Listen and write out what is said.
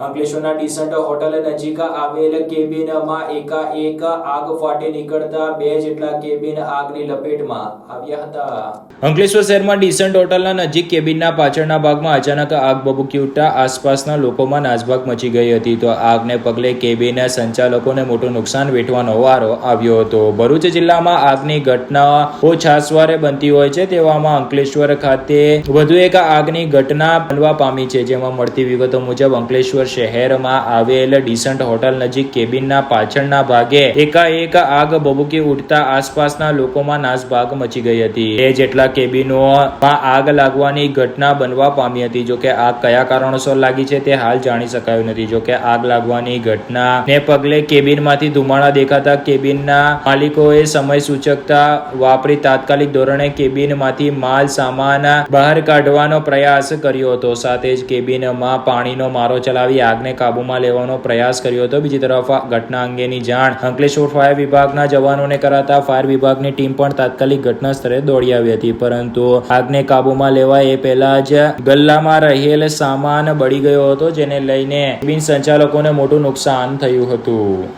અંકલેશ્વરના decent hotel નજીક આવેલ કેબિનમાં એકાએક આગ ફાટી નીકળતા બે જેટલા કેબિન આગની લપેટમાં આવ્યા હતા. અંકલેશ્વર શહેરમાં ડિસન્ટ હોટલના નજીક કેબિનના પાછળના ભાગમાં અચાનક આગ ભભૂકી ઉઠતા આસપાસના લોકોમાં નાસભાગ મચી ગઈ હતી. તો આગને પગલે કેબિન સંચાલકોને મોટું નુકસાન વેઠવાનો વારો આવ્યો હતો. ભરૂચ જિલ્લામાં આગની ઘટનાઓ છાસવારે બનતી હોય છે તેવામાં અંકલેશ્વર ખાતે વધુ એક આગની ઘટના બનવા પામી છે, જેમાં મળતી વિગતો મુજબ અંકલેશ્વર શહેરમાં આવેલ ડિસન્ટ હોટલ નજીક કેબિનના પાછળના ભાગે એકાએક આગ બબુકી ઉઠતા આસપાસના લોકોમાં નાસભાગ મચી ગઈ હતી. બે જેટલા કેબિનોમાં આગ લાગવાની ઘટના બનવા પામી હતી. જોકે આગ કયા કારણોસર લાગી છે તે હાલ જાણી શકાયું નથી. જોકે આગ લાગવાની ઘટના ને પગલે કેબિનમાંથી ધુમાડા દેખાતા કેબિનના માલિકોએ સમય સૂચકતા વાપરી તાત્કાલિક ધોરણે કેબિનમાંથી માલ સામાન બહાર કાઢવાનો પ્રયાસ કર્યો હતો. સાથે જ કેબિનમાં પાણીનો મારો ચલાવી આગને કાબૂમાં લેવાનો પ્રયાસ કર્યો હતો. બીજી તરફ ઘટના અંગેની જાણ અંકલેશ્વર ફાયર વિભાગના જવાનોને કરાતા ફાયર વિભાગની ટીમ પણ તાત્કાલિક ઘટના સ્થળે દોડી આવી હતી. પરંતુ આગને કાબૂમાં લેવા એ પહેલા જ ગલ્લામાં રહેલ સામાન બળી ગયો હતો, જેને લઈને બિન સંચાલકોને મોટું નુકસાન થયું હતું.